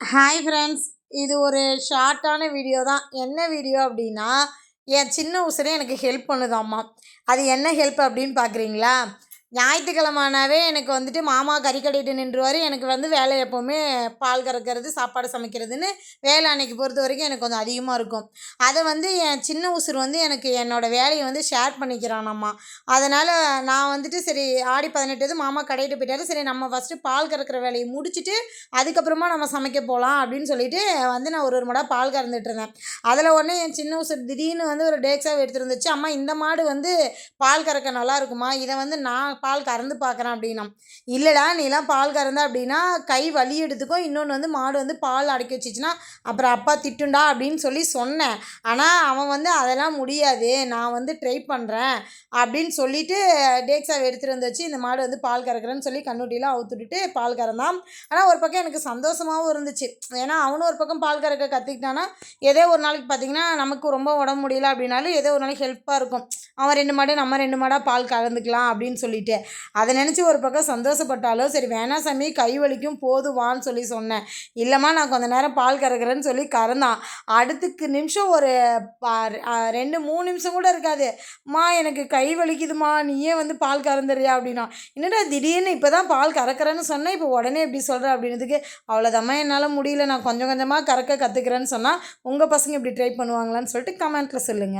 Hi friends இது ஒரு ஷார்ட்டான video தான். என்ன வீடியோ அப்படின்னா என் சின்ன உசுரே எனக்கு ஹெல்ப் பண்ணுதாம்மா. அது என்ன ஹெல்ப் அப்படின்னு பார்க்குறீங்களா? ஞாயிற்றுக்கிழமானாவே எனக்கு வந்துட்டு மாமா கறிக்கடைட்டு நின்றுவார். எனக்கு வந்து வேலை எப்போவுமே பால் கறக்கிறது சாப்பாடு சமைக்கிறதுன்னு வேலை அன்னைக்கு பொறுத்த வரைக்கும் எனக்கு கொஞ்சம் அதிகமாக இருக்கும். அதை வந்து என் சின்ன உசுர் வந்து எனக்கு என்னோடய வேலையை வந்து ஷேர் பண்ணிக்கிறானம்மா. அதனால் நான் வந்துட்டு சரி ஆடி பதினெட்டு மாமா கடையிட்டு போயிட்டாரு. சரி நம்ம ஃபஸ்ட்டு பால் கறக்கிற வேலையை முடிச்சுட்டு அதுக்கப்புறமா நம்ம சமைக்க போகலாம் அப்படின்னு சொல்லிட்டு வந்து நான் ஒரு ஒரு மடா பால் கறந்துட்டு இருந்தேன். அதில் உடனே என் சின்ன உசுர் திடீர்னு வந்து ஒரு டேக்ஸாக எடுத்துருந்துச்சு அம்மா இந்த மாடு வந்து பால் கறக்க நல்லா இருக்குமா? இதை வந்து நான் பால் கறந்து பார்க்குறேன் அப்படின்னா. இல்லைடா நீலாம் பால் கறந்த அப்படின்னா கை வலி எடுத்துக்கும் இன்னொன்று வந்து மாடு வந்து பால் அடக்கி வச்சிச்சுன்னா அப்புறம் அப்பா திட்டுண்டா அப்படின்னு சொல்லி சொன்னேன். ஆனால் அவன் வந்து அதெல்லாம் முடியாது நான் வந்து ட்ரை பண்ணுறேன் அப்படின்னு சொல்லிட்டு டேக்ஸாவை எடுத்துகிட்டு வந்து வச்சு இந்த மாடு வந்து பால் கறக்குறேன்னு சொல்லி கண்ணுட்டிலாம் அவுத்துட்டு பால் கறந்தான். ஆனால் ஒரு பக்கம் எனக்கு சந்தோஷமாகவும் இருந்துச்சு. ஏன்னா அவனும் ஒரு பக்கம் பால் கறக்க கற்றுக்கிட்டான்னா ஏதோ ஒரு நாளைக்கு பார்த்திங்கன்னா நமக்கு ரொம்ப உடம்பு முடியல அப்படின்னாலும் ஏதோ ஒரு நாளைக்கு ஹெல்ப்பாக இருக்கும். அவன் ரெண்டு மாடு நம்ம ரெண்டு மாடாக பால் கலந்துக்கலாம் அப்படின்னு சொல்லிட்டு அதை நினச்சி ஒரு பக்கம் சந்தோஷப்பட்டாலும் சரி வேணா சாமி கை வலிக்கும் போதுவான்னு சொல்லி சொன்னேன். இல்லைம்மா நான் கொஞ்ச நேரம் பால் கறக்குறேன்னு சொல்லி கறந்தான். அடுத்துக்கு நிமிஷம் ஒரு ரெண்டு மூணு நிமிஷம் கூட இருக்காது. மா எனக்கு கை வலிக்குதுமா நீயே வந்து பால் கறந்துறியா அப்படின்னா என்னடா திடீர்னு இப்போ தான் பால் கறக்கிறேன்னு சொன்னேன் இப்போ உடனே இப்படி சொல்கிற அப்படின்றதுக்கு அவ்வளோதாம்மா என்னால் முடியல. நான் கொஞ்சம் கொஞ்சமாக கறக்க கற்றுக்கிறேன்னு சொன்னால் உங்கள் பசங்க இப்படி ட்ரை பண்ணுவாங்களான்னு சொல்லிட்டு கமெண்ட்டில் சொல்லுங்கள்